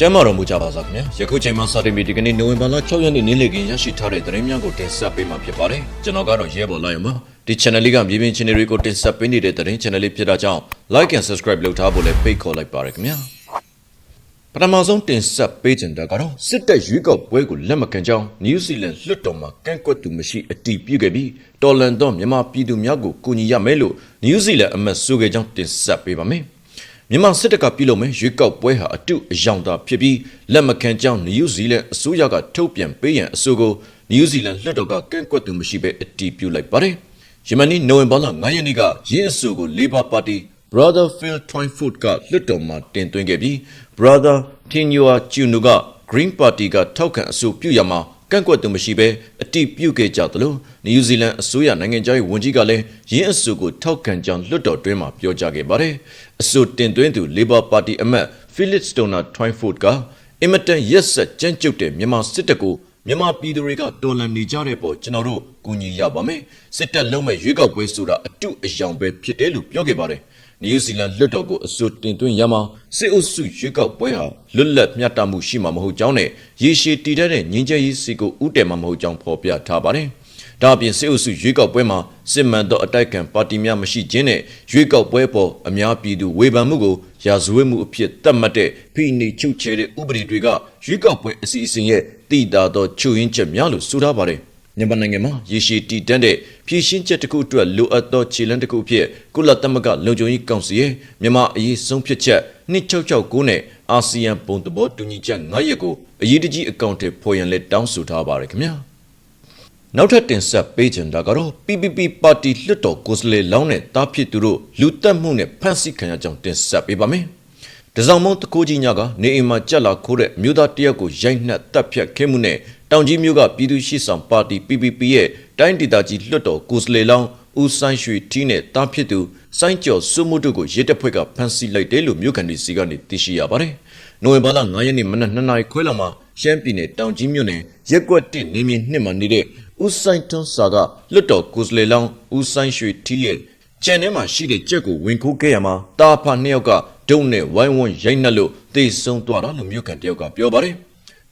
ကျမ်းမာတော်မူကြပါစားခင်ဗျာယခုချိန်မှာစတင်ပြီးဒီကနေ့နိုဝင်ဘာလ6ရက်နေ့နေ့လည်ခင်းရရှိထားတဲ့သတင်းများကိုတင်ဆက်ပေးမှာဖြစ်ပါတယ်ကျွန်တော်ကတော့ရဲဘော်လိုက်ရမှာဒီ channel လေးကမြေပြင် channel တွေကိုတင်ဆက်ပေးနေတဲ့သတင်း channel လေးဖြစ်တာကြောင့် like and subscribe လုပ်ထားဖို့လည်းဖိတ်ခေါ်လိုက်ပါရခင်ဗျာပထမဆုံးတင်ဆက်ပေးခြင်းတာကတော့စစ်တပ်ရွေးကောက်ပွဲကိုလက်မခံကြောင်းနယူးဇီလန်လွှတ်တော်မှာကန့်ကွက်သူမရှိအတီးပြုခဲ့ပြီးတော်လန်တော့မြန်မာပြည်သူများကိုကူညီရမယ်လို့နယူးဇီလန်အမတ်ဆိုခဲ့ကြောင်းတင်ဆက်ပေးပါမယ် မြန်မာစစ်တပ်ကပြုလုပ်မဲ့ရွေးကောက်ပွဲဟာအတုအယောင်သာဖြစ်ပြီးလက်မခံကြောင်းနယူးဇီလန်အစိုးရကထုတ်ပြန်ပေးရန်အဆိုကိုနယူးဇီလန်လွှတ်တော်ကကန့်ကွက်သူမရှိဘဲအတည်ပြုလိုက်ပါတယ်။ယမန်နေ့နိုဝင်ဘာလ9ရက်နေ့ကရင်းအဆိုကို Labour Party Brother Phil Twyford ကလွှတ်တော်မှာတင်သွင်းခဲ့ပြီး Brother Tinua Chunu က Green Party ကထောက်ခံအဆိုပြုရမှာ ကန့်ကွက်သူမရှိဘဲအတိပြုခဲ့ကြသလိုနယူးဇီလန်အစိုးရနိုင်ငံသားရေးဝန်ကြီးကလည်းရင်းအဆိုကိုထောက်ခံကြောင်းလွှတ်တော်တွင်းမှာပြောကြားခဲ့ပါတယ်။အဆိုတင်သွင်းသူ Labour Party အမတ် Philip Stoner Twyford ကအင်မတန်ရက်ဆက်ကြမ်းကြုတ်တဲ့မြန်မာစစ်တပ်ကိုမြန်မာပြည်သူတွေကတော်လှန်နေကြတဲ့ပေါ်ကျွန်တော်တို့ကူညီရပါမယ်။စစ်တပ်လုံးမဲ့ရွေးကောက်ပွဲဆိုတာအတုအယောင်ပဲဖြစ်တယ်လို့ပြောခဲ့ပါတယ်။ နယူးဇီလန်လွှတ်တော်ကိုအဆိုတင်သွင်းရမှာစစ်အုပ်စုရွေးကောက်ပွဲဟာလွတ်လပ်မျှတမှုရှိမှာမဟုတ်ကြောင်းနဲ့ရေရှည်တည်တဲ့ငြင်းချရေးစီကိုဥတည်မှာမဟုတ်ကြောင်းဖော်ပြထားပါတယ်။ဒါအပြင်စစ်အုပ်စုရွေးကောက်ပွဲမှာစစ်မှန်သောအတိုက်ခံပါတီများမရှိခြင်းနဲ့ရွေးကောက်ပွဲပေါ်အများပြည်သူဝေဖန်မှုကိုရာဇဝတ်မှုအဖြစ်သတ်မှတ်တဲ့ဖိနှိပ်ချုပ်ချယ်တဲ့ဥပဒေတွေကရွေးကောက်ပွဲအစီအစဉ်ရဲ့တည်တာသောချုပ်ရင်းချက်များလို့ဆိုထားပါတယ်။ မြန်မာနိုင်ငံမှာရေရှည်တည်တံ့တဲ့ပြည်ရှင်းချက်တစ်ခုအတွက်လိုအပ်သောခြေလှမ်းတစ်ခုအဖြစ်ကုလသမဂ္ဂလုံခြုံရေးကောင်စီရဲ့မြန်မာအရေးဆုံးဖြတ်ချက်2669နဲ့အာဆီယံပုံသဘောတူညီချက်9ရက်ကိုအရေးတကြီးအကောင့်ထဲပေါ်ရန်လက်တောင်းဆိုထားပါတယ်ခင်ဗျာ။နောက်ထပ်တင်ဆက်ပေးချင်တာကတော့ PPP ပါတီလွှတ်တော်ကိုယ်စားလှယ်လောင်းနဲ့တားဖြစ်သူတို့လူတက်မှုနဲ့ဖမ်းဆီးခံရကြောင်းတင်ဆက်ပေးပါမယ်။တစောင်းမုံတကိုးကြီးညကနေအိမ်မှာကြက်လာခိုးတဲ့မြို့သားတယောက်ကိုရိုက်နှက်တပ်ဖြတ်ခဲ့မှုနဲ့ တောင်ကြီးမြို့ကပြည်သူ့ရှိဆောင်ပါတီ PPP ရဲ့တိုင်းဒေသကြီးလွှတ်တော်ကိုယ်စားလှယ်လောင်းဦးဆိုင်ရွှေထီးနဲ့တားဖြစ်သူစိုင်းကျော်စုမှုတို့ကိုရဲတပ်ဖွဲ့ကဖမ်းဆီးလိုက်တယ်လို့မြို့ကန်တွေစီကနေသိရှိရပါတယ်။နိုဝင်ဘာလ9ရက်နေ့မနက်2နာရီခွဲလောက်မှာရှမ်းပြည်နယ်တောင်ကြီးမြို့နယ်ရက်ကွက်တစ်နေမြေနှစ်မှာနေတဲ့ဦးဆိုင်ထွန်းစာကလွတ်တော်ကိုယ်စားလှယ်လောင်းဦးဆိုင်ရွှေထီးရဲ့ကျန်ထဲမှာရှိတဲ့ကြက်ကိုဝင်ခိုးခဲ့ရမှာတာဖာနှစ်ယောက်ကဒုံနဲ့ဝိုင်းဝန်းရိုက်နှက်လို့တေဆုံးသွားတာလို့မြို့ကန်တယောက်ကပြောပါတယ်။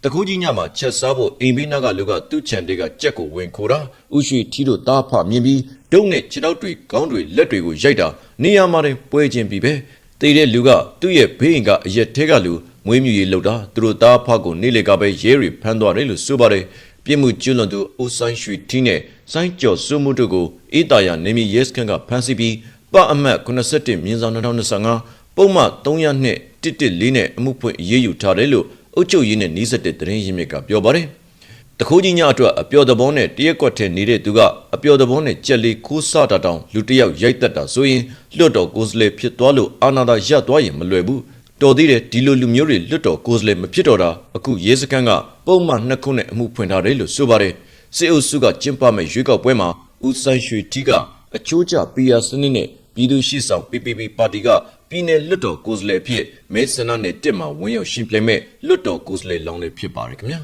တကူကြီးညမှာချက်စားဖို့အိမ်ဘေးနားကလူကသူ့ခြံတွေကကြက်ကိုဝင်ခိုးတာဥရွှေထီတို့တာဖမြင်ပြီးဒုံနဲ့ခြေထောက်တွေခေါင်းတွေလက်တွေကိုရိုက်တာနေရာမှာတင်ပွဲချင်းပြီးပဲတေတဲ့လူကသူ့ရဲ့ဘေးအိမ်ကအရက်ထဲကလူမွေးမြူရေးလုပ်တာသူတို့တာဖကိုနေလေကပဲရဲတွေဖမ်းသွားတယ်လို့ဆိုပါတယ်ပြစ်မှုကျွလွန်သူအိုဆိုင်ရွှေထီနဲ့စိုင်းကျော်စုမှုတို့ကိုအေးတာယာနေမီရဲစခန်းကဖမ်းဆီးပြီးပအမတ်87မြင်းဆောင်2025ပုံမှန်300နှစ်114နဲ့အမှုဖွင့်အရေးယူထားတယ်လို့ အုပ်ချုပ်ရေးနဲ့နှီးစက်တဲ့သတင်းရင်းမြစ်ကပြောပါတယ်။တခိုးကြီးညအတွက်အပျော်သဘောနဲ့တရက်ကွက်ထဲနေတဲ့သူကအပျော်သဘောနဲ့ကြက်လေးခိုးစတာတောင်လူတစ်ယောက်ရိုက်တက်တာဆိုရင်လွတ်တော်ကိုယ်စားလှယ်ဖြစ်သွားလို့အာနာတာရပ်သွားရင်မလွယ်ဘူး။တော်သေးတယ်ဒီလိုလူမျိုးတွေလွတ်တော်ကိုယ်စားလှယ်မဖြစ်တော့တာအခုရဲစခန်းကပုံမှန်နှစ်ခုနဲ့အမှုဖွင့်ထားတယ်လို့ဆိုပါတယ်။စစ်အုပ်စုကကျင်းပမဲ့ရွေးကောက်ပွဲမှာဦးဆိုင်ရွှေတီကအချိုးကျ PR စနစ်နဲ့ပြည်သူ့ရှိဆောင် PPP ပါတီက ပြည်내လွတ်တော်ကိုယ်စားလှယ်ဖြစ်မဲဆန္ဒနဲ့တစ်မှာဝင်ရောက်ရှင်ပြိုင်မဲ့လွတ်တော်ကိုယ်စားလှယ်လောင်းလေးဖြစ်ပါတယ်ခင်ဗျာ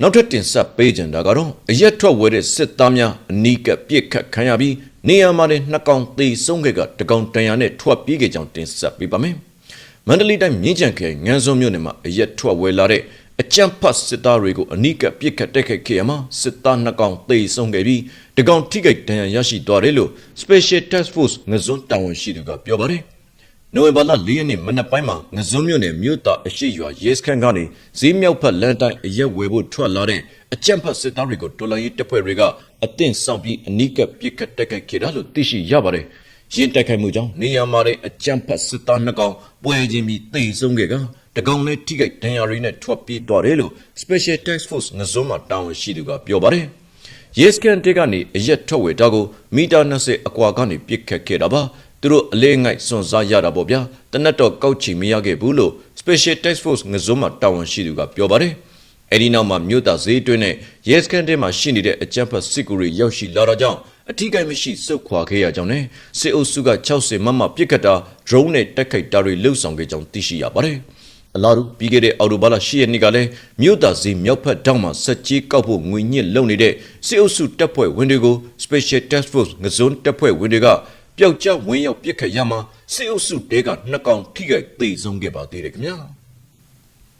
နောက်ထပ်တင်ဆက်ပေးကြတာကတော့အရက်ထွက်ဝဲတဲ့စစ်သားများအနီးကပ်ပြစ်ခတ်ခံရပြီးနေရာမှာတင်နှစ်ကောင်သေဆုံးခဲ့ကတကောင်တန်ရာနဲ့ထွက်ပြေးခဲ့ကြောင်းတင်ဆက်ပေးပါမယ်မန္တလေးတိုင်းမြင်းကြံခရိုင်ငန်းစုံမြို့နယ်မှာအရက်ထွက်ဝဲလာတဲ့ အကြမ်းဖတ်စစ်သားတွေကိုအနိကပြစ်ခတ်တက်ခတ်ခဲ့ရမှာစစ်သားနှစ်ကောင်သေဆုံးခဲ့ပြီးတကောင်ထိခိုက်ဒဏ်ရာရရှိသွားတယ်လို့ Special Task Force ငဇွန်းတာဝန်ရှိသူကပြောပါတယ်။နိုဝင်ဘာလ၄ရက်နေ့မနက်ပိုင်းမှာငဇွန်းမြို့နယ်မြို့သားအရှိရွာရဲစခန်းကနေဈေးမြောက်ဖက်လမ်းတိုင်းအရက်ဝယ်ဖို့ထွက်လာတဲ့အကြမ်းဖတ်စစ်သားတွေကိုတော်လိုင်းရေးတပ်ဖွဲ့တွေကအသင့်ဆောင်ပြီးအနိကပြစ်ခတ်တက်ခတ်ခဲ့တာလို့သိရှိရပါတယ်။ရင်းတိုက်ခိုက်မှုကြောင့်နေရာမှာတဲ့အကြမ်းဖတ်စစ်သားနှစ်ကောင်ပွဲချင်းပြီးသေဆုံးခဲ့က တကောင်နဲ့ထိခိုက်ဒဏ်ရာတွေနဲ့ထွက်ပြေးသွားတယ်လို့ Special Task Force ငစုံးမှာတာဝန်ရှိသူကပြောပါတယ်။ Yes can တက်ကနေအရက်ထွက်ဝေတာကိုမီတာ20အကွာကနေပြစ်ခတ်ခဲ့တာပါ။သူတို့အလေးငိုက်စွန်စားရတာပေါ့ဗျာ။တနက်တော့ကောက်ချီမရခဲ့ဘူးလို့ Special Task Force ငစုံးမှာတာဝန်ရှိသူကပြောပါတယ်။အဲဒီနောက်မှာမြို့သားဈေးတွင်းနဲ့ Yes can တက်မှာရှိနေတဲ့အကြမ်းဖက်စစ်ကူတွေရောက်ရှိလာတာကြောင့်အထီးကိုင်းမရှိစုတ်ခွာခဲ့ရကြောင်းနဲ့စစ်အုပ်စုက60မမပြစ်ခတ်တာ drone နဲ့တက်ခိုက်တာတွေလှုပ်ဆောင်ခဲ့ကြောင်းသိရှိရပါတယ်။ အလားတူပြီးခဲ့တဲ့အော်တိုဘာလ10ရက်နေ့ကလည်းမြို့သားစီမြောက်ဖက်တောင်မှာစက်ကြီးကောက်ဖို့ငွေညစ်လုံနေတဲ့စစ်အုပ်စုတပ်ဖွဲ့ဝင်တွေကို Special Task Force ငဇွန်းတပ်ဖွဲ့ဝင်တွေကပျောက်ကျဝင်းရောက်ပစ်ခတ်ရမှာစစ်အုပ်စုတဲကနှစ်ကောင်ထိခိုက်သေဆုံးခဲ့ပါသေးတယ်ခင်ဗျာ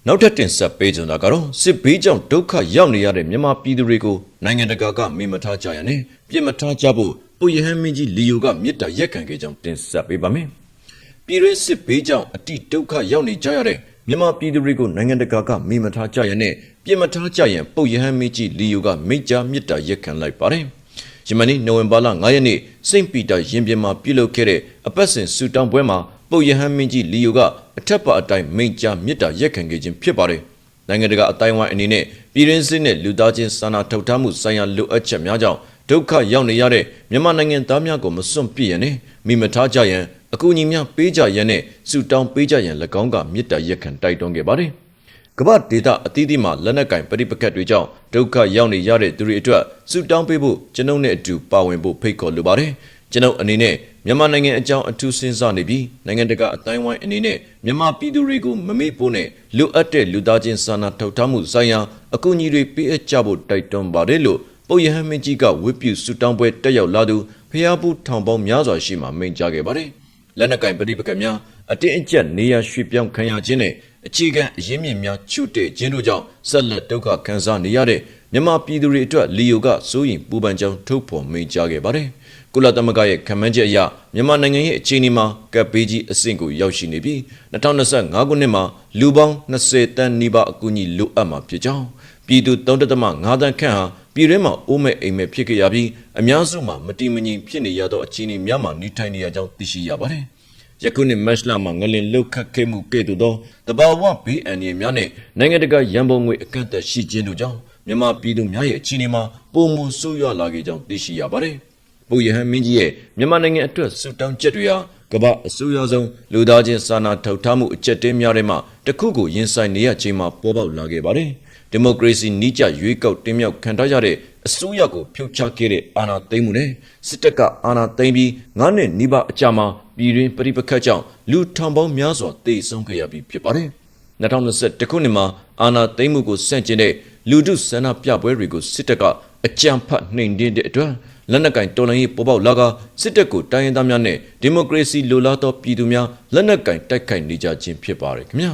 နောက်ထပ်တင်ဆက်ပေးကြတာကတော့စစ်ဘေးကြောင့်ဒုက္ခရောက်နေရတဲ့မြန်မာပြည်သူတွေကိုနိုင်ငံတကာကမေမထားကြရနဲ့ပြစ်မထားကြဖို့ပုယဟန်မင်းကြီးလီယိုကမြစ်တာရက်ခံခဲ့ကြောင်းတင်ဆက်ပေးပါမယ်။ပြည်တွင်းစစ်ဘေးကြောင့်အတိဒုက္ခရောက်နေကြရတဲ့ မြန်မာပြည်သူတွေကိုနိုင်ငံတကာကမေမထားကြရနဲ့ပြစ်မထားကြရင်ပုယဟန်မင်းကြီးလီယိုကမိကြမြစ်တာရက်ခံလိုက်ပါတယ်။ယမန်နေ့နိုဝင်ဘာလ9ရက်နေ့စိန့်ပီတာရင်ပြင်မှာပြုလုပ်ခဲ့တဲ့အပတ်စဉ်ဆူတောင်းပွဲမှာပုတ်ရဟန်းမင်းကြီးလီယိုကအထက်ပါအတိုင်းမိန့်ကြားမြစ်တာရက်ခံခဲ့ခြင်းဖြစ်ပါတယ်။နိုင်ငံတကာအတိုင်းဝိုင်းအနေနဲ့ပြည်တွင်းစစ်နဲ့လူသားချင်းစာနာထောက်ထားမှုဆိုင်ရာလိုအပ်ချက်များကြောင့်ဒုက္ခရောက်နေရတဲ့မြန်မာနိုင်ငံသားများကိုမစွန့်ပစ်ရနဲ့မိမထားကြရန် အကူအညီများပေးကြရန်နဲ့စုတောင်းပေးကြရန်၎င်းကမြစ်တာရက်ခံတိုက်တွန်းခဲ့ပါတယ်။ကမ္ဘာဒေတာအသီးသီးမှာလက်နက်ကင်ပဋိပက္ခတွေကြောင့်ဒုက္ခရောက်နေရတဲ့သူတွေအတွက်စုတောင်းပေးဖို့ကျွန်ုပ်နဲ့အတူပါဝင်ဖို့ဖိတ်ခေါ်လိုပါတယ်။ကျွန်ုပ်အနေနဲ့မြန်မာနိုင်ငံအကြောင်းအထူးစဉ်းစားနေပြီးနိုင်ငံတကာအတိုင်းဝိုင်းအနေနဲ့မြန်မာပြည်သူတွေကိုမမေ့ဖို့နဲ့လိုအပ်တဲ့လူသားချင်းစာနာထောက်ထားမှုဆိုင်ရာအကူအညီတွေပေးအပ်ကြဖို့တိုက်တွန်းပါတယ်လို့ပုတ်ရဟန်းမင်းကြီးကဝိပုစုတောင်းပွဲတက်ရောက်လာသူဖျားဘူးထောင်ပေါင်းများစွာရှိမှမိန့်ကြားခဲ့ပါတယ်။ လက်နက်ကင်ပဋိပက္ခများအတင်းအကျပ်နေရရွှေ့ပြောင်းခံရခြင်းနဲ့အခြေခံအရင်းမြစ်များချွတ်တဲ့ခြင်းတို့ကြောင့်ဆက်လက်ဒုက္ခခံစားနေရတဲ့မြန်မာပြည်သူတွေအတွက်လီယိုကစိုးရင်ပူပန်ကြောင်းထုတ်ဖော်မိန့်ကြားခဲ့ပါတယ်။ကုလသမဂ္ဂရဲ့ခံမှန်းချက်အရမြန်မာနိုင်ငံရဲ့အခြေအနေမှာကပ်ဘေးကြီးအဆင့်ကိုရောက်ရှိနေပြီး2025ခုနှစ်မှာလူပေါင်း20တန်းနီးပါးအကူအညီလိုအပ်မှာဖြစ်ကြောင်းပြည်သူ3.5တန်းခန့်ဟာ ပြည်တွင်းမှာအိုးမဲ့အိမ်မဲ့ဖြစ်ခဲ့ရပြီးအများစုမှာမတိမငြိမ်ဖြစ်နေရသောအခြေအနေများမှာနေထိုင်နေရကြောင်းသိရှိရပါတယ်။ယခုနှစ်မတ်လမှာငလင်လုတ်ခတ်ခဲ့မှုကဲ့သို့သောတဘာဝဘေးအန္တရာယ်များနဲ့နိုင်ငံတကာရန်ပုံငွေအကန့်အသတ်ရှိခြင်းတို့ကြောင့်မြန်မာပြည်သူများရဲ့အခြေအနေမှာပုံမှုဆိုးရွားလာခဲ့ကြောင်းသိရှိရပါတယ်။ပုယဟန်မင်းကြီးရဲ့မြန်မာနိုင်ငံအတွက်ဆူတောင်းချက်တွေဟာကမ္ဘာအစိုးရဆုံးလူသားချင်းစာနာထောက်ထားမှုအချက်တင်းများထဲမှာတစ်ခုကိုရင်ဆိုင်နေရချိန်မှာပေါ်ပေါက်လာခဲ့ပါတယ်။ ဒီမိုကရေစီနီးကျရွေးကောက်တင်မြှောက်ခံထားရတဲ့အစိုးရကိုဖြုတ်ချခဲ့တဲ့အာဏာသိမ်းမှုနဲ့စစ်တပ်ကအာဏာသိမ်းပြီးငါးနှစ်နီးပါးအကြာမှာပြည်တွင်းပြိပခတ်ကြောင့်လူထောင်ပေါင်းများစွာတေဆုံးခဲ့ရပြီးဖြစ်ပါတယ်။2021ခုနှစ်မှာအာဏာသိမ်းမှုကိုဆန့်ကျင်တဲ့လူထုဆန္ဒပြပွဲတွေကိုစစ်တပ်ကအကြမ်းဖက်နှိမ်နင်းတဲ့အတွက်လက်နက်ကင်တော်လှန်ရေးပေါ်ပေါက်လာကစစ်တပ်ကိုတိုင်းရင်းသားများနဲ့ဒီမိုကရေစီလိုလားသောပြည်သူများလက်နက်ကင်တိုက်ခိုက်နေကြခြင်းဖြစ်ပါတယ်ခင်ဗျာ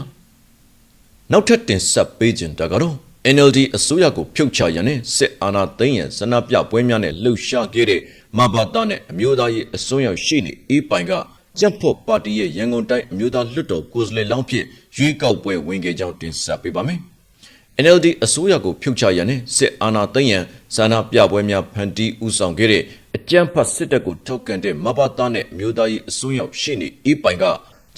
နောက်ထပ်တင်ဆက်ပေးခြင်းတကတော့ NLD အစိုးရကိုဖြုတ်ချရန်နဲ့စစ်အာဏာသိမ်းရန်ဆန္ဒပြပွဲများနဲ့လှုပ်ရှားခဲ့တဲ့မဘာတာနဲ့အမျိုးသားရေးအစိုးရရှိနေအေးပိုင်ကကြက်ဖို့ပါတီရဲ့ရန်ကုန်တိုင်းအမျိုးသားလွှတ်တော်ကိုယ်စားလှယ်လောင်းဖြစ်ရွေးကောက်ပွဲဝင်ခဲ့ကြောင်းတင်ဆက်ပေးပါမယ်။ NLD အစိုးရကိုဖြုတ်ချရန်နဲ့စစ်အာဏာသိမ်းရန်ဆန္ဒပြပွဲများဖန်တီးဥဆောင်ခဲ့တဲ့အကြမ်းဖက်စစ်တပ်ကိုထောက်ကန်တဲ့မဘာတာနဲ့အမျိုးသားရေးအစိုးရရှိနေအေးပိုင်က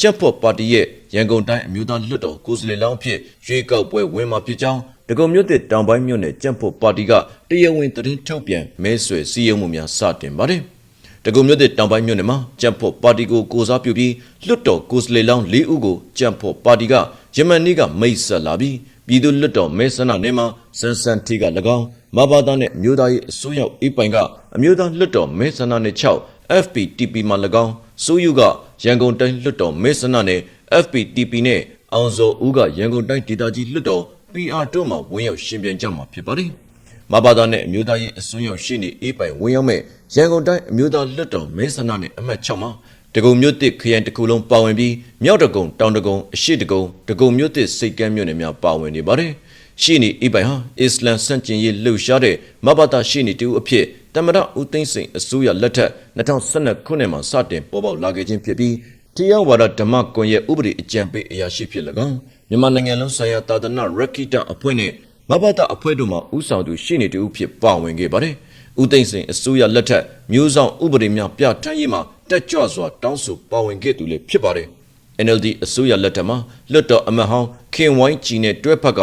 ကြက်ဖို့ပါတီရဲ့ရန်ကုန်တိုင်းအမျိုးသားလွှတ်တော်ကိုယ်စားလှယ်လောင်းဖြစ်ရွေးကောက်ပွဲဝင်မှာဖြစ်ကြောင်းဒဂုံမြို့တစ်တောင်ပိုင်းမြို့နယ်ကြက်ဖို့ပါတီကတရားဝင်သတင်းထုတ်ပြန်မဲဆွယ်စည်းရုံးမှုများစတင်ပါတယ်။တကုံမြို့တဲ့တောင်ပိုင်းမြို့နယ်မှာကြံ့ဖို့ပါတီကိုကိုစားပြုပြီးလွတ်တော်ကိုစလေလောင်း၄ဦးကိုကြံ့ဖို့ပါတီကယမန်နေ့ကမိတ်ဆက်လာပြီးပြည်သူလွတ်တော်မဲဆန္ဒနယ်မှာစန်းစန်းထီက၎င်းမဘာသာနဲ့မြို့သားရေးအစိုးရအေးပိုင်ကအမျိုးသားလွတ်တော်မဲဆန္ဒနယ်6 FPTP မှာ၎င်းစိုးယူကရန်ကုန်တိုင်းလွတ်တော်မဲဆန္ဒနယ် FPTP နဲ့အောင်စောဦးကရန်ကုန်တိုင်းဒေသကြီးလွတ်တော် PR တို့မှာဝင်ရောက်ရှင်ပြန်ကြမှာဖြစ်ပါတယ်။မဘာသာနဲ့အမျိုးသားရေးအစွန်းရောက်ရှိနေအေးပိုင်ဝင်ရောက်မဲ့ရန်ကုန်တိုင်းအမျိုးသားလွတ်တော်မဲဆန္ဒနဲ့အမှတ်6မှာတကုံမြို့တစ်ခရိုင်တစ်ခုလုံးပါဝင်ပြီးမြောက်တကုံတောင်တကုံအရှိတကုံတကုံမြို့တစ်စိတ်ကမ်းမြို့နယ်များပါဝင်နေပါတယ်။ရှိနေအေးပိုင်ဟာအစ္စလမ်ဆန့်ကျင်ရေးလှုပ်ရှားတဲ့မဘာသာရှိနေတူအဖြစ်တမရဦးသိန်းစိန်အစိုးရလက်ထက်2012ခုနှစ်မှာစတင်ပေါ်ပေါက်လာခဲ့ခြင်းဖြစ်ပြီး တရားဝါဒဓမ္မကွန်ရဲ့ဥပဒေအကြံပေးအရာရှိဖြစ်၎င်းမြန်မာနိုင်ငံလုံးဆိုင်ရာသာသနာရခိတအဖွဲ့နဲ့မဘာသာအဖွဲ့တို့မှဥဆောင်သူရှိနေတူဖြစ်ပါဝင်ခဲ့ပါတယ်။ဦးသိန်းစိန်အစိုးရလက်ထက်မျိုးဆောင်ဥပဒေများပြဋ္ဌာန်းရေးမှာတက်ကြွစွာတောင်းဆိုပါဝင်ခဲ့သူလည်းဖြစ်ပါတယ်။ NLD အစိုးရလက်ထက်မှာလွတ်တော်အမတ်ဟောင်းခင်ဝိုင်းကြီးနဲ့တွဲဖက်က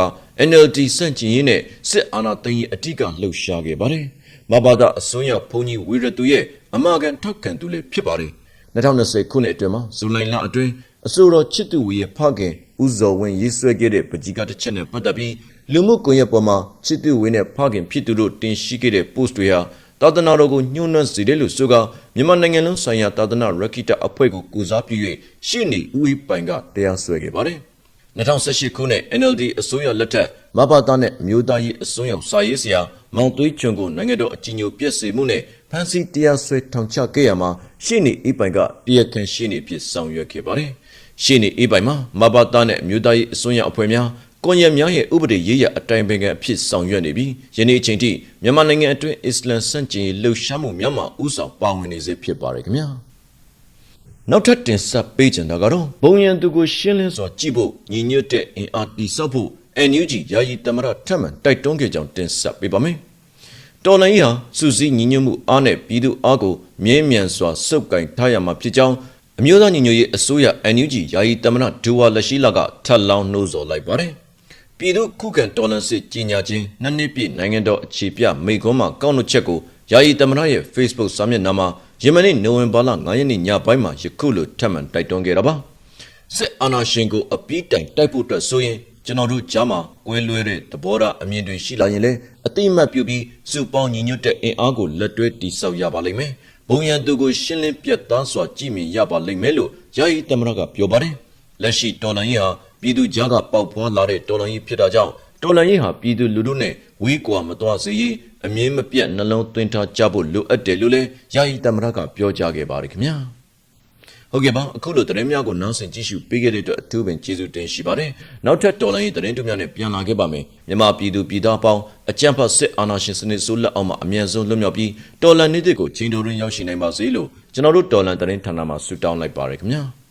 NLD စန့်ကျင်ရေးနဲ့စစ်အာဏာသိမ်းရေးအ धिक လှုပ်ရှားခဲ့ပါတယ်။မဘာသာအစိုးရဘုန်းကြီးဝီရသူရဲ့အမကန်ထောက်ခံသူလည်းဖြစ်ပါတယ်။ 2020ခုနှစ်အတွင်းမှာဇူလိုင်လအတွင်းအစိုးရချစ်သူဝီရဲ့ဖခင်ဦးဇော်ဝင်းရေးဆွဲခဲ့တဲ့ပကြီးကတစ်ချက်နဲ့ပတ်သက်ပြီးလူမှုကွန်ရက်ပေါ်မှာချစ်သူဝင်းနဲ့ဖခင်ဖြစ်သူတို့တင်ရှိခဲ့တဲ့ post တွေဟာသာသနာတော်ကိုညှို့နှံ့စေတယ်လို့ဆိုကမြန်မာနိုင်ငံလုံးဆိုင်ရာသာသနာရခိတအဖွဲ့ကိုကူစားပြု၍ရှေ့နေဦးအေးပိုင်ကတရားစွဲခဲ့ပါတယ်။2018ခုနှစ် NLD အစိုးရလက်ထက်မဘာသားနဲ့မြို့သားရေးအစိုးရစာရေးဆရာမောင်သွေးချွန်ကိုနိုင်ငံတော်အကြီးအကျယ်ပြည့်စုံမှုနဲ့ ဖန်စီတရားစွဲထောင်ချခဲ့ရမှာရှေ့နေအေးပိုင်ကတရားခံရှေ့နေဖြစ်ဆောင်ရွက်ခဲ့ပါတယ်။ရှေ့နေအေးပိုင်မှာမဘာသားနဲ့မြို့သားရေးအစိုးရအဖွဲ့များကွန်ရက်များရဲ့ဥပဒေရေးရအတိုင်းပင်ကအဖြစ်ဆောင်ရွက်နေပြီးယနေ့အချိန်ထိမြန်မာနိုင်ငံအတွင်းအစ္စလမ်စန့်ကျင်ရေးလှုပ်ရှားမှုများမှာဥဆောင်ပါဝင်နေစေဖြစ်ပါတယ်ခင်ဗျာနောက်ထပ်တင်ဆက်ပေးချင်တာကတော့ဘုံရန်သူကိုရှင်းလင်းစွာကြည့်ဖို့ညီညွတ်တဲ့အင်အားတိစောက်ဖို့ NUG ယာယီတမရထက်မှန်တိုက်တွန်းခဲ့ကြောင်းတင်ဆက်ပေးပါမယ် တော်လိုင်းဟာစူးစီးညီညွတ်မှုအားနဲ့ပြည်သူအားကိုမြဲမြံစွာစုပ်ကိုင်ထားရမှာဖြစ်ကြောင်းအမျိုးသားညီညွတ်ရေးအစိုးရ NUG ယာယီတမရဒူဝါလက်ရှိလာကထပ်လောင်းနှိုးဆော်လိုက်ပါတယ်ပြည်သူခုခံတော်လှန်စစ်ကြီးညာခြင်းနှစ်နှစ်ပြည့်နိုင်ငံတော်အခြေပြမိန့်ခွန်းမှာကောက်နှုတ်ချက်ကိုယာယီတမရရဲ့ Facebook စာမျက်နှာမှာယမနေ့နိုဝင်ဘာလ9ရက်နေ့ညပိုင်းမှာယခုလိုထပ်မံတိုက်တွန်းခဲ့တာပါစစ်အာဏာရှင်ကိုအပြီးတိုင်တိုက်ဖို့အတွက်ဆိုရင် ကျွန်တော်တို့ကြားမှာကွဲလွဲတဲ့သဘောထားအမြင်တွေရှိလာရင်လည်းအတိအမှတ်ပြုပြီးစုပေါင်းညီညွတ်တဲ့အင်အားကိုလက်တွဲတည်ဆောက်ရပါလိမ့်မယ်။ဘုံရန်သူကိုရှင်းလင်းပြတ်သားစွာကြည့်မြင်ရပါလိမ့်မယ်လို့ယာယီတမရကပြောပါတယ်။လက်ရှိတော်လှန်ရေးဟာပြည်သူကြားကပေါက်ဖွာလာတဲ့တော်လှန်ရေးဖြစ်တာကြောင့်တော်လှန်ရေးဟာပြည်သူလူထုနဲ့ဝေးကွာမသွားစေရေးအမြင်မပြတ်နှလုံးသွင်းထားကြဖို့လိုအပ်တယ်လို့လည်းယာယီတမရကပြောကြားခဲ့ပါတယ်ခင်ဗျာ။ ဟုတ်ကဲ့ပါအခုလိုသတင်းများကိုနောက်ဆင်ကြည့်ရှုပေးခဲ့တဲ့အတွက်အထူးပင်ကျေးဇူးတင်ရှိပါတယ်နောက်ထပ်တော်လိုင်းရေးသတင်းတို့များနဲ့ပြန်လာခဲ့ပါမယ်မြန်မာပြည်သူပြည်သားပေါင်းအကြံဖတ်စစ်အာဏာရှင်စနစ်ဆိုးလက်အောက်မှာအမြန်ဆုံးလွတ်မြောက်ပြီးတော်လန်နေတဲ့ကိုချင်းတော်ရင်းရောက်ရှိနိုင်ပါစေလို့ကျွန်တော်တို့တော်လန်သတင်းဌာနမှဆုတောင်းလိုက်ပါရခင်ဗျာ